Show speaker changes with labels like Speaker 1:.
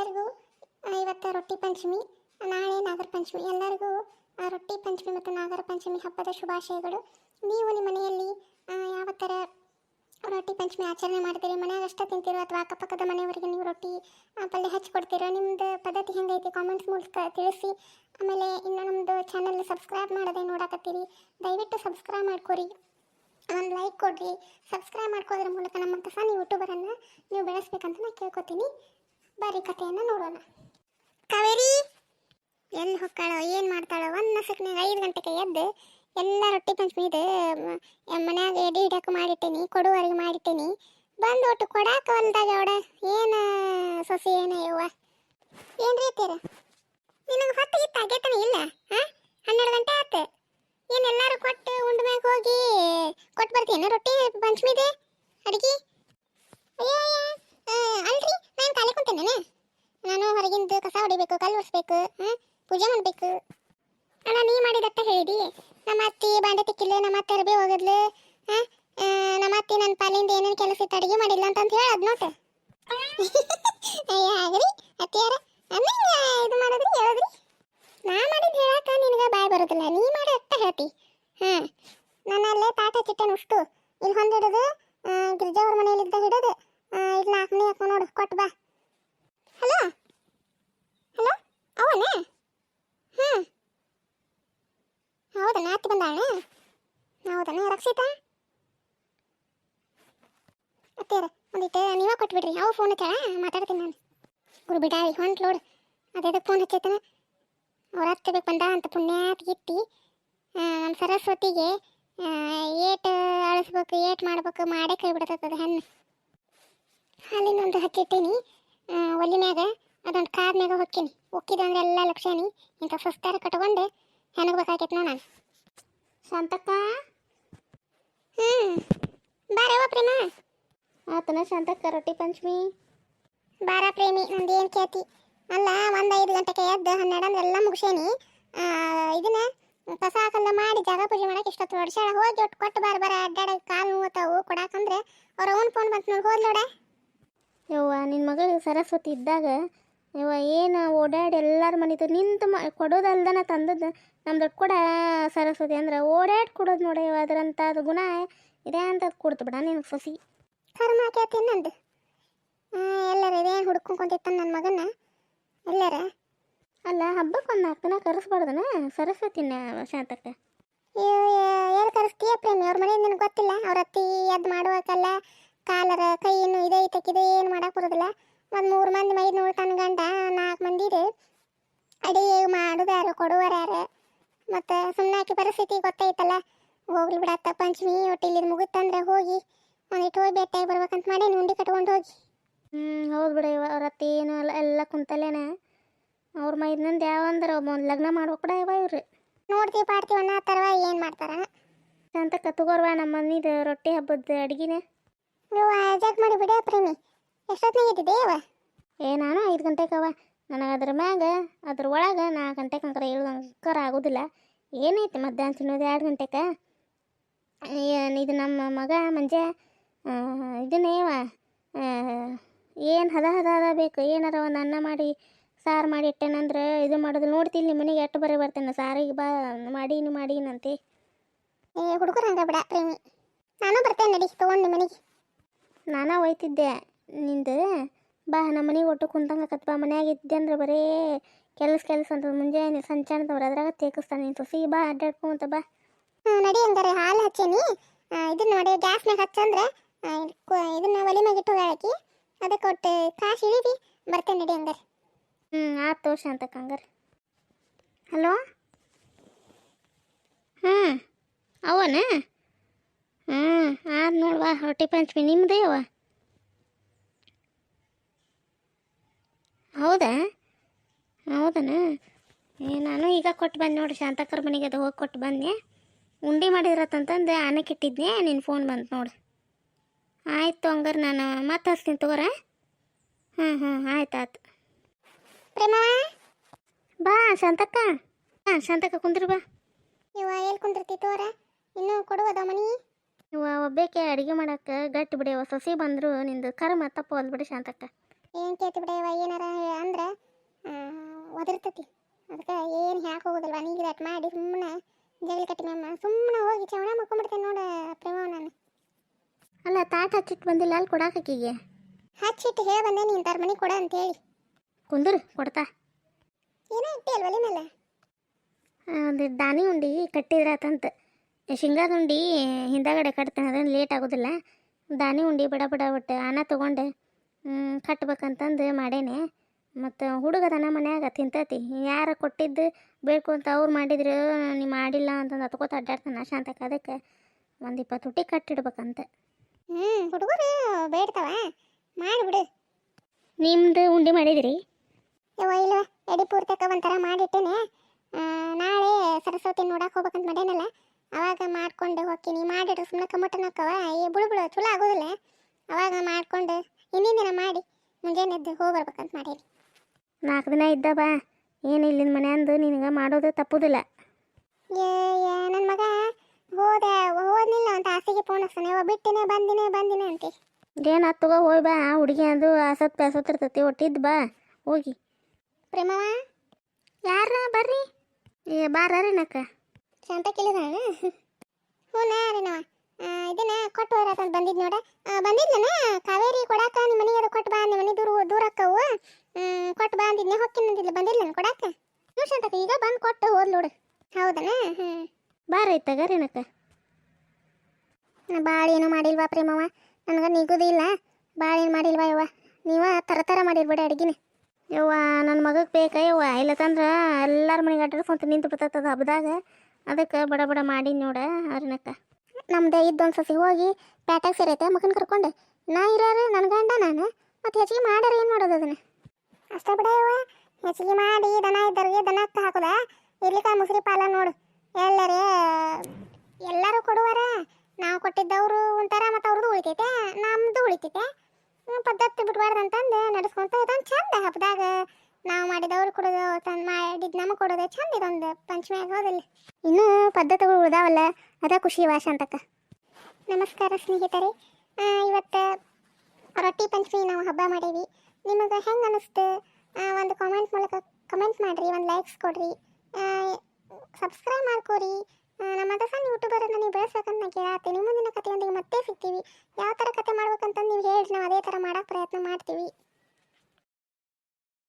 Speaker 1: ಎಲ್ಲರಿಗೂ ಇವತ್ತು ರೊಟ್ಟಿ ಪಂಚಮಿ, ನಾಳೆ ನಾಗರ ಪಂಚಮಿ. ಎಲ್ಲರಿಗೂ ರೊಟ್ಟಿ ಪಂಚಮಿ ಮತ್ತು ನಾಗರ ಪಂಚಮಿ ಹಬ್ಬದ ಶುಭಾಶಯಗಳು. ನೀವು ನಿಮ್ಮ ಮನೆಯಲ್ಲಿ ಯಾವ ಥರ ರೊಟ್ಟಿ ಪಂಚಮಿ ಆಚರಣೆ ಮಾಡ್ತೀರಿ ಮನೆಯಾಗ ಅಷ್ಟೇ ತಿಂತೀರೋ ಅಥವಾ ಅಕ್ಕಪಕ್ಕದ ಮನೆಯವರಿಗೆ ನೀವು ರೊಟ್ಟಿ ಪಲ್ಯ ಹಚ್ಕೊಡ್ತೀರೋ? ನಿಮ್ಮದು ಪದ್ಧತಿ ಹೆಂಗೈತಿ ಕಾಮೆಂಟ್ಸ್ ಮೂಲಕ ತಿಳಿಸಿ. ಆಮೇಲೆ ಇನ್ನು ನಮ್ಮದು ಚಾನಲ್ ಸಬ್ಸ್ಕ್ರೈಬ್ ಮಾಡೋದೇ ನೋಡಾಕತ್ತೀರಿ. ದಯವಿಟ್ಟು ಸಬ್ಸ್ಕ್ರೈಬ್ ಮಾಡ್ಕೊರಿ. ಒಂದು ಲೈಕ್ ಕೊಡ್ರಿ. ಸಬ್ಸ್ಕ್ರೈಬ್ ಮಾಡ್ಕೋದ್ರ ಮೂಲಕ ನಮ್ಮ ನೀವು ಯೂಟ್ಯೂಬರನ್ನು ನೀವು ಬೆಳೆಸ್ಬೇಕಂತ ನಾನು ಕೇಳ್ಕೊತೀನಿ. ಬರೀ ಕಥೆಯನ್ನು ನೋಡೋಣ. ಕಾವೇರಿ! ಎಲ್ಲಿ ಹೊಕ್ಕಾಳೋ, ಏನು ಮಾಡ್ತಾಳೋ, ಒಂದು ನಸಕ್ನಾಗ ಐದು ಗಂಟೆಗೆ ಎದ್ದು ಎಲ್ಲ ರೊಟ್ಟಿ ಪಂಚಮಿ ಇದು ಮನ್ಯಾಗ ಎಡಿ ಹಿಡ್ಯಾಕ ಮಾಡಿಟ್ಟೇನಿ, ಕೊಡುವರೆಗೆ ಮಾಡಿಟ್ಟೇನಿ. ಬಂದು ಒಟ್ಟು ಕೊಡಾಕ ಹೊಲ್ದಾಗ ಅವಡ, ಏನು ಸೊಸಿ, ಏನ ಯವ್ವ? ಏನು ರೀತಿಯರ ನಿನಗೆ ಹೊತ್ತು ಆಗೇತನ ಇಲ್ಲ ಹಾಂ ಹನ್ನೆರಡು ಗಂಟೆ ಆತು. ಏನು ಎಲ್ಲರೂ ಕೊಟ್ಟು ಉಂಡ ಮ್ಯಾಗ ಹೋಗಿ ಕೊಟ್ಟು ಬರ್ತೀನಿ ರೊಟ್ಟಿ ಪಂಚಮಿದೆ ಅಡಿಗೆ? ನಾನು ಹೊರಗಿಂದ ಕಸ ಹೊಡಿಬೇಕು, ಕಲ್ಲು ಒರೆಸ್ಬೇಕು ಪೂಜೆ ಮಾಡಬೇಕು. ಅಣ್ಣ, ನೀ ಮಾಡಿದತ್ತ ಹೇಳಿದಿ. ನಮ್ಮ ಅತ್ತಿ ಬಾಂಡೆ ತಿಕ್ಕಿಲ್ಲ ನಮ್ಮ ಅತ್ತೆ ಅರ್ಬಿ ಹೋಗದ್ಲು ನಮ್ಮ ಅತ್ತಿ ನನ್ನ ಪಾಲಿಂದ ಏನೇನು ಕೆಲಸ ಇತ್ತು ಅಡಿಗೆ ಮಾಡಿಲ್ಲ ಅಂತಂತ ಅದ್ ನೋಟ. ಆಗ್ರಿ ಅತ್ತಿಯಾರ ಅಂದ್ರೆ ಇದು ಮಾಡಿದ್ರಿ, ಹೇಳಿದ್ರಿ? ನಾ ಮಾಡಿದ್ ಹೇಳಾಕ ನಿನಗೆ ಬಾಯ್ ಬರೋದಿಲ್ಲ. ನೀ ಮಾಡಿ ಅತ್ತ ಹೇಳ್ತಿ. ಹಾಂ ನನ್ನಲ್ಲೇ ತಾಟ ಚಿಟ್ಟೆನ ಉಷ್ಟು. ಇಲ್ಲಿ ಹೊಂದಿಡೋದು ಗಿರಿಜಾ ಅವ್ರ ಮನೆಯಲ್ಲಿದ್ದ ಹಿಡೋದು ಇಲ್ಲಿ ನಾಲ್ಕು ಹಾಕೋ ನೋಡು ಕೊಟ್ಟು ಬಾ ಹಲೋ ಹಲೋ ಅವನ ಹ್ಞೂ ಹೌದನ ಅತ್ತಿ ಬಂದಾಳ ರಕ್ಷಿತಾ ಅತ್ತೇರ ಒಂದಿಟ್ಟು ನೀವೇ ಕೊಟ್ಬಿಡ್ರಿ. ಅವು ಫೋನ್ ಹಚ್ಚಾಳ ಮಾತಾಡ್ತೀನಿ ನಾನು. ಗುರು ಬಿಡಾಳಿ ಹೊಂಟ್ ಲೋಡ್. ಅದೇದಕ್ಕೆ ಫೋನ್ ಹಚ್ಚೈತನ. ಅವ್ರ ಹತ್ತಬೇಕು ಬೇಕು ಬಂದ ಅಂತ ಪುಣ್ಯಾತ್ ಗಿತ್ತಿ ನಮ್ಮ ಸರಸ್ವತಿಗೆ ಏಟ್ ಅಳಿಸ್ಬೇಕು, ಏಟ್ ಮಾಡ್ಬೇಕು ಮಾಡೇ ಕೈ ಬಿಡತದ ಹೆಣ್ಣು. ಒಂದು ಹಚ್ಚಿಟ್ಟೀನಿ. ಒಲಿ ಮ್ಯಾಗ, ಅದೊಂದು ಕಾರ್ ಮ್ಯಾಗ ಹೊಕ್ಕೀನಿ. ಒಕ್ಕಿದ ಅಂದ್ರೆ ಎಲ್ಲ ಲಕ್ಷಣಿ ಇಂಥ ಸುಸ್ತಾರ ಕಟ್ಕೊಂಡು ಹೆಣಗ್ಬೇಕಾಗೈತೆ ನಾನು. ಶಾಂತಕ್ಕ? ಹ್ಞೂ ಬಾರವ್ವ ಪ್ರೇಮ.
Speaker 2: ಆತನ ಶಾಂತಕ್ಕ ರೊಟ್ಟಿ ಪಂಚಮಿ.
Speaker 1: ಬಾರ ಪ್ರೇಮಿ ನಂದು ಏನು ಕೇಳ್ತಿ? ಅಲ್ಲ ಒಂದು ಐದು ಗಂಟೆಗೆ ಎದ್ದು ಹನ್ನೆರಡು ಅಂದ್ರೆ ಎಲ್ಲ ಮುಗಿಸೇನಿ. ಇದನ್ನ ಕಸ ಹಾಕಲ್ಲ ಮಾಡಿ ಜಾಗ ಪೂಜೆ ಮಾಡಕ್ಕೆ ಇಷ್ಟೊತ್ತು ಹೊಡ್ಸ್ಯಾಳ ಹೋಗಿ ಒಟ್ಟು ಕೊಟ್ಟು ಬಾರ ಬಾರ ಅಡ್ಡಾಡ ಕಾಲು ನೋವತ್ತಾವು ಕೊಡಾಕಂದ್ರೆ ಅವ್ರ ಅವ್ನ ಫೋನ್ ಬಂತು ನೋಡಿ ಹೋದ್ಲೋಡ.
Speaker 2: ಯವ್ವ ನಿನ್ನ ಮಗಳು ಸರಸ್ವತಿ ಇದ್ದಾಗ ಯವ್ವ ಏನು ಓಡಾಡಿ ಎಲ್ಲರ ಮನಿದು ನಿಂತು ಮ ಕೊಡೋದಲ್ದನ ತಂದದ್ದು. ನಮ್ಮ ದೊಡ್ಡ ಕೂಡ ಸರಸ್ವತಿ ಅಂದ್ರೆ ಓಡಾಡಿ ಕೊಡೋದು ನೋಡಿ ಇವ ಅದರಂಥ ಅದು ಗುಣ ಇದೆ ಅಂತ ಕೊಡ್ತು ಬಿಡ ನಿನಗೆ ಸೊಸಿ.
Speaker 1: ಕರ್ಮ ಕೇಳ್ತೀನಿ ನಂದು. ಎಲ್ಲರ ಇದೇನು ಹುಡ್ಕೊಂಡ್ ನನ್ನ ಮಗನ ಎಲ್ಲರ?
Speaker 2: ಅಲ್ಲ ಹಬ್ಬಕ್ಕೆ ಒಂದು ನಾಲ್ಕು ದಿನ ಕರೆಸ್ಬಾರ್ದನ ಸರಸ್ವತಿನ ಶಾಂತಕ್ಕ?
Speaker 1: ಏನು ಕರೆಸ್ತೀಯ ಪ್ರೇಮಿ? ಅವ್ರ ಮನೆ ನಿನಗೆ ಗೊತ್ತಿಲ್ಲ? ಅವ್ರ ಅತ್ತಿ ಎದ್ದು ಮಾಡುವಕ್ಕಲ್ಲ ಕಾಲರ ಕೈಯನ್ನು ಇದೆ ಐತಕ್ಕಿದೆ ಏನು ಮಾಡಕ್ಕೆ ಬರೋದಿಲ್ಲ? ಒಂದು ಮೂರು ಮಂದಿ ಮೈ ನೋಡ್ತಾನ ಗಂಡ ನಾಲ್ಕು ಮಂದಿ ಇದೆ. ಅಡಿಗೆ ಮಾಡೋದು ಯಾರು ಕೊಡುವರು ಯಾರು? ಮತ್ತು ಸುಮ್ಮನೆ ಹಾಕಿ ಪರಿಸ್ಥಿತಿ ಗೊತ್ತೈತಲ್ಲ? ಹೋಗ್ಲಿ ಬಿಡತ್ತ ಪಂಚಮಿ ಒಟ್ಟು ಇಲ್ಲಿ ಮುಗುತ್ತಂದ್ರೆ ಹೋಗಿ ಒಂದಿಟ್ಟು ಹೋಗಿ ಭೇಟಿಯಾಗಿ ಬರ್ಬೇಕಂತ ಮಾಡಿ ಉಂಡಿ ಕಟ್ಕೊಂಡು ಹೋಗಿ.
Speaker 2: ಹ್ಞೂ ಹೌದು ಬಿಡ ಅವ್ರ ಅತ್ತೆ ಏನು ಎಲ್ಲ ಎಲ್ಲ ಕುಂತಲ್ಲೇನ? ಅವ್ರ ಮೈದ್ನಂದು ಯಾವಂದ್ರೆ ಒಂದು ಲಗ್ನ ಮಾಡ್ಬೇಕು ಕೂಡ ಇವ ಇವ್ರು.
Speaker 1: ನೋಡ್ತೀವಿ ಪಾಡ್ತೀವಿ ಅನ್ನೋ ಥರವ ಏನು ಮಾಡ್ತಾರ?
Speaker 2: ಅಂತ ತಗೋರ್ವಾ ನಮ್ಮ ಮನಿದು ರೊಟ್ಟಿ ಹಬ್ಬದ ಅಡ್ಗಿನ.
Speaker 1: ನೀವು ಅಜಾಕ್ ಮಾಡಿ ಬಿಡ ಪ್ರೇಮಿ. ಎಷ್ಟೊತ್ತಿನಾಗ ಇದ್ದಿದ್ದೆ ಅವ?
Speaker 2: ಏ ನಾನು ಐದು ಗಂಟೆಗೆ ಅವ. ನನಗೆ ಅದ್ರ ಮ್ಯಾಗ ಅದ್ರ ಒಳಗೆ ನಾಲ್ಕು ಗಂಟೆಗೆ ಅಂಕರ ಇಳ್ದಂಕರ ಆಗೋದಿಲ್ಲ. ಏನೈತಿ ಮಧ್ಯಾಹ್ನ ತಿನ್ನೋದು ಎರಡು ಗಂಟೆಗೆ ಏನ್ ಇದು ನಮ್ಮ ಮಗ ಮಂಜೆ ಇದನ್ನೇವ ಏನು ಹದ ಹದ ಹದ ಬೇಕು? ಏನಾರ ಒಂದು ಅನ್ನ ಮಾಡಿ ಸಾರು ಮಾಡಿ ಇಟ್ಟೇನಂದ್ರೆ ಇದು ಮಾಡೋದು ನೋಡ್ತೀನಿ ನಿಮ್ಮ ಮನೆಗೆ ಎಷ್ಟು ಬರೀ ಬರ್ತೇನೆ? ಸಾರಿಗೆ ಬಾ ಮಾಡೀನಿ ಮಾಡೀನಂತೆ
Speaker 1: ಏ ಹುಡುಗರು ಹಂಗೆ ಬಿಡ ಪ್ರೇಮಿ. ನಾನು ಬರ್ತೇನೆ ನಡಿ ತೊಗೊಂಡು ಮನೆಗೆ.
Speaker 2: ನಾನು ಒಯ್ತಿದ್ದೆ ನಿಂದು ಬಾ ನಮ್ಮ ಮನೆಗೆ ಒಟ್ಟು ಕುಂತಂಗೆ ಆಕತ್ ಬಾ ಮನ್ಯಾಗ ಇದ್ದೆ ಅಂದ್ರೆ ಬರೇ ಕೆಲಸ ಕೆಲಸ ಅಂತ ಮುಂಜಾನೆ ಸಂಚಾನದವ್ರು ಅದ್ರಾಗ ತೇಕಿಸ್ತಾನೆ ನೀನು ಸೊಸಿ ಬಾ ಅಡ್ಡಾಡ್ಕೊಂತ ಬಾ.
Speaker 1: ಹ್ಞೂ ನಡಿ ಹಂಗಾರೆ ಹಾಲು ಹಚ್ಚೇನಿ. ಇದು ಇದನ್ನ ನೋಡಿ ಗ್ಯಾಸ್ನಾಗ ಹಚ್ಚಂದ್ರೆ ಇದನ್ನ ಒಲೆ ಮ್ಯಾಗ ಇಟ್ಟು ಹಾಕಿ ಅದಕ್ಕೆ ಒಟ್ಟು ಕಾಸು ಇಳಿದಿ. ಬರ್ತೇನೆ ನಡಿ ಹಂಗಾರೆ.
Speaker 2: ಹ್ಞೂ ಆತು ತೋರ್ಸ ಅಂತ ಹಂಗಾರೆ ಹಲೋ? ಹಾಂ ಅವನ? ಹ್ಞೂ ಆದ್ ನೋಡುವ ರೊಟ್ಟಿ ಪಂಚಮಿ ನಿಮ್ಮದೇ ಅವ? ಹೌದಾ? ಹೌದನ? ಏ ನಾನು ಈಗ ಕೊಟ್ಟು ಬಂದೆ ನೋಡಿ ಶಾಂತಕರ ಮನೆಗೆ ಅದು ಹೋಗಿ ಕೊಟ್ಟು ಬಂದೆ. ಉಂಡಿ ಮಾಡಿರತ್ತಂತಂದು ಆನಕ್ಕೆ ಇಟ್ಟಿದ್ನೆ ನಿನ್ನ ಫೋನ್ ಬಂತು ನೋಡಿ. ಆಯ್ತು ಹಂಗಾರೆ ನಾನು ಮತ್ತೆ ಹಚ್ತೀನಿ ತಗೋರ? ಹಾಂ ಹಾಂ ಆಯ್ತು ಆಯ್ತು.
Speaker 1: ಪ್ರೇಮವ
Speaker 2: ಬಾ ಶಾಂತಕ್ಕ. ಹಾಂ ಶಾಂತಕ್ಕ ಕುಂದ್ರಿ ಬಾ.
Speaker 1: ಇವ ಎಲ್ಲಿ ಕುಂದಿರ್ತಿ ತೋರ ಇನ್ನೂ ಕೊಡುವದ ಮನಿ?
Speaker 2: ಇವ ಒಬ್ಬೇಕೆ ಅಡುಗೆ ಮಾಡಕ್ಕೆ ಗಟ್ಟಿ ಬಿಡಿ ಸೊಸಿ ಬಂದರು ನಿಂದು ಕರ್ಮ ತಪ್ಪೋಲ್ ಬಿಡಿ ಶಾಂತಕ್ಕ.
Speaker 1: ಏನು ಕೇಳ್ತಿ ಬಿಡವ ಏನಾರ ಅಂದ್ರೆ ಒದರ್ತತಿ. ಅದಕ್ಕೆ ಏನು ಹ್ಯಾಕೆ ಹೋಗೋದಲ್ವ? ನೀರು ಅಟ್ ಮಾಡಿ ಸುಮ್ಮನೆ ಜಗಲಿ ಕಟ್ಟಿ ಮ್ಯಾಮ ಸುಮ್ಮನೆ ಹೋಗಿ ಚವಣ ಮಕ್ಕೊಂಬಿಡ್ತೇನೆ ನೋಡು ಪ್ರೇಮ ನಾನು
Speaker 2: ಅಲ್ಲ ತಾಟ್ ಹಚ್ಚಿಟ್ಟು ಬಂದಿಲ್ಲ ಅಲ್ಲಿ ಕೊಡಾಕೀಗೆ
Speaker 1: ಹಚ್ಚಿಟ್ಟು ಹೇಳಿ ಬಂದೆ ನೀನು ತರ್ ಮನೆ ಕೊಡ ಅಂತೇಳಿ
Speaker 2: ಕುಂದರು ಕೊಡ್ತಾ.
Speaker 1: ಏನೋ ಇಟ್ಟೆ ಅಲ್ವಲಿ ಮೇಲೆ
Speaker 2: ಅದು ದಾನಿ ಉಂಡಿ ಕಟ್ಟಿದ್ರಾತಂತ ಶೇಂಗಾದ ಉಂಡಿ ಹಿಂದಗಡೆ ಕಟ್ತೇನೆ ಅದೇನು ಲೇಟ್ ಆಗೋದಿಲ್ಲ. ದಾನಿ ಉಂಡಿ ಬಡ ಬಡ ಬಿಟ್ಟು ಅನ್ನ ತೊಗೊಂಡು. ಕಟ್ಬೇಕಂತಂದು ಮಾಡೇನೆ. ಮತ್ತು ಹುಡುಗದನ ಮನ್ಯಾಗ ತಿಂತತಿ. ಯಾರು ಕೊಟ್ಟಿದ್ದು ಬೇಕು ಅಂತ ಅವ್ರು ಮಾಡಿದ್ರು ನೀ ಮಾಡಿಲ್ಲ ಅಂತಂದು ಅತ್ಕೋತ ಅಡ್ಡಾಡ್ತಾನೆ ಶಾಂತಕ್ಕೆ. ಅದಕ್ಕೆ ಒಂದು ಇಪ್ಪತ್ತು ಹುಟ್ಟಿ ಕಟ್ಟಿಡ್ಬೇಕಂತ.
Speaker 1: ಹ್ಞೂ ಹುಡುಗರು ಬೇಡ್ತಾವ. ಮಾಡಿಬಿಡು.
Speaker 2: ನಿಮ್ದು ಉಂಡೆ ಮಾಡಿದಿರಿ?
Speaker 1: ಯವ್ವ ಇಲ್ವ? ಎಡಿ ಪೂರ್ತಕ ಒಂಥರ ಮಾಡಿಟ್ಟೇನೆ. ನಾಳೆ ಸರಸ್ವತಿ ನೋಡಕ್ಕೆ ಹೋಗ್ಬೇಕಂತ ಮಾಡೇನಲ್ಲ. ಅವಾಗ ಮಾಡ್ಕೊಂಡು ಹೋಗ್ತೀನಿ. ಮಾಡಿಡು ಸುಮ್ಮನೆ ಕಮ್ಮಟನಕ್ಕವ ಈ ಬುಳು ಬುಳು ಚಲೋ ಆಗೋದಿಲ್ಲ. ಅವಾಗ ಮಾಡ್ಕೊಂಡು ಹಿಂದಿನ ದಿನ ಮಾಡಿ ಮುಂಜಾನೆ ಎದ್ದು ಹೋಗಿ ಬರ್ಬೇಕಂತ ಮಾಡೀನಿ
Speaker 2: ನಾಲ್ಕು ದಿನ ಇದ್ದ ಬಾ ಏನು ಮನೆ ಅಂದು ನಿನಗೆ ಮಾಡೋದು ತಪ್ಪುದಿಲ್ಲ.
Speaker 1: ನನ್ನ ಮಗ ಹೋದ ಹೋದ್ನಿಲ್ಲ ಅಂತ ಆಸೆಗೆ ಫೋನ್ ಹಚ್ತಾನೆ. ಬಿಟ್ಟಿನೇ ಬಂದಿನೇ ಬಂದಿನೇ ಅಂತಿ.
Speaker 2: ಏನು ಹತ್ತುಗ ಹೋಯ್ ಬಾ. ಹುಡುಗಿ ಅಂದು ಆಸತ್ ಪ್ಯಾಸತ್ ಇರ್ತೈತಿ ಒಟ್ಟಿದ್ದು ಬಾ ಹೋಗಿ.
Speaker 1: ಪ್ರೇಮವ
Speaker 2: ಯಾರ ಬರ್ರಿ? ಏ ರೀ ನಕ್ಕ.
Speaker 1: ಶಾಂತ ಕೇಳಿದಾಣ ಹ್ಞೂ ರೀ ನಾವ ಇದನ್ನ ಕೊಟ್ಟು ಅಂತ ಬಂದಿದ್ ನೋಡ. ಬಂದಿದ್ಲನ ಕಾವೇರಿ ಕೊಡಾಕ ನಿಮ್ಮ ಮನೆಗೆ ಅದು ಕೊಟ್ಟು ಬಾ ನಿಮ್ಮ ಮನೆ ದೂರ ದೂರ ಅಕ್ಕವು. ಕೊಟ್ಟು ಬಾ ಅಂದಿದ್ನೆ ಹೊಕ್ಕಿನಂದಿಲ್ಲ ಬಂದಿದ್ಲನ ಕೊಡಾಕ. ಟ್ಯೂಷನ್ ಈಗ ಬಂದು ಕೊಟ್ಟು ಹೋದ್ ನೋಡು. ಹೌದನ? ಹ್ಞೂ
Speaker 2: ಬಾರ ತಗರಿ ನಕ್ಕ
Speaker 1: ನಾ ಭಾಳ ಏನೂ ಮಾಡಿಲ್ವಾ ಪ್ರೇಮವ ನನಗೆ ನಿಗುದಿಲ್ಲ ಭಾಳ ಏನು ಮಾಡಿಲ್ವಾ ಯವ್ವ? ನೀವ ಥರ ಥರ ಮಾಡಿರ್ಬೇಡಿ ಅಡ್ಗಿನ.
Speaker 2: ಯವ್ವ ನನ್ನ ಮಗಗೆ ಬೇಕಾ ಯವ್ವ? ಇಲ್ಲತಂದ್ರೆ ಎಲ್ಲರ ಮನೆಗೆ ಅಡ್ಡಾಡ್ಕೊಂತ ನಿಂತು ಬಿಡ್ತದ ಹಬ್ಬದಾಗ ಅದಕ್ಕೆ ಬಡ ಬಡ ಮಾಡಿ ನೋಡ ಅರಿನಕ್ಕ.
Speaker 1: ನಮ್ದು ಇದ್ದೊಂದು ಸಸಿ ಹೋಗಿ ಪ್ಯಾಟಾಗ ಸೇರೈತೆ, ಮಗನ ಕರ್ಕೊಂಡು. ನಾ ಇರೋರು ನನ್ನ ಗಂಡ ನಾನು. ಮತ್ತು ಹೆಚ್ಚಿಗೆ ಮಾಡ್ಯಾರ ಏನು ಮಾಡೋದು ಅದನ್ನ? ಅಷ್ಟೇ ಬಿಡಯವ್ವ ಹೆಚ್ಚಿಗೆ ಮಾಡಿ ದನ ಇದ್ದವ್ರಿಗೆ ದನ ಹಾಕೋದ. ಇರ್ಲಿಕ್ಕ ಮುಸ್ರಿ ಪಾಲ ನೋಡು. ಎಲ್ಲರೇ, ಎಲ್ಲರೂ ಕೊಡುವರ. ನಾವು ಕೊಟ್ಟಿದ್ದವರು ಒಂಥರ ಮತ್ತು ಅವ್ರದ್ದು ಉಳಿತೈತೆ ನಮ್ಮದು ಉಳಿತೈತೆ. ಪದ್ಧತಿ ಬಿಡಬಾರ್ದಂತಂದು ನಡೆಸ್ಕೊಂತ ಇದೊಂದು ಚಂದ ಹಬ್ಬದಾಗ ನಾವು ಮಾಡಿದವ್ರು ಕೊಡೋದು, ತಂದು ಮಾಡಿದ ನಮಗೆ ಕೊಡೋದು ಚಂದ ಇದೊಂದು ಪಂಚಮಿ ಆಗೋದಿಲ್ಲ ಇನ್ನೂ ಪದ್ಧತಿಗಳು ಉಳ್ದಾವಲ್ಲ, ಅದ ಖುಷಿ ವಾಶ ಅಂತಕ್ಕ. ನಮಸ್ಕಾರ ಸ್ನೇಹಿತರೆ. ಇವತ್ತು ರೊಟ್ಟಿ ಪಂಚಮಿ ನಾವು ಹಬ್ಬ ಮಾಡೀವಿ. ನಿಮಗೆ ಹೆಂಗೆ ಅನ್ನಿಸ್ತು ಒಂದು ಕಾಮೆಂಟ್ ಮೂಲಕ ಕಮೆಂಟ್ ಮಾಡಿರಿ, ಒಂದು ಲೈಕ್ಸ್ ಕೊಡ್ರಿ. ಸಬ್ಸ್ಕ್ರೈಬ್ ಮಾಡ್ಕೋರಿ. ನಮ್ಮದ ನಮ್ಮ ಸಣ್ಣ ಯೂಟ್ಯೂಬರನ್ನು ನೀವು ಬೆಳೆಸ್ಬೇಕಂತ ನಾನು ಕೇಳತ್ತೀನಿ ಮುಂದಿನ ಕಥೆಯೊಂದಿಗೆ ಮತ್ತೆ ಸಿಗ್ತೀವಿ. ಯಾವ ಥರ ಕತೆ ಮಾಡ್ಬೇಕಂತ ನೀವು ಹೇಳಿ ನಾವು ಅದೇ ಥರ ಮಾಡೋಕ್ಕೆ ಪ್ರಯತ್ನ ಮಾಡ್ತೀವಿ.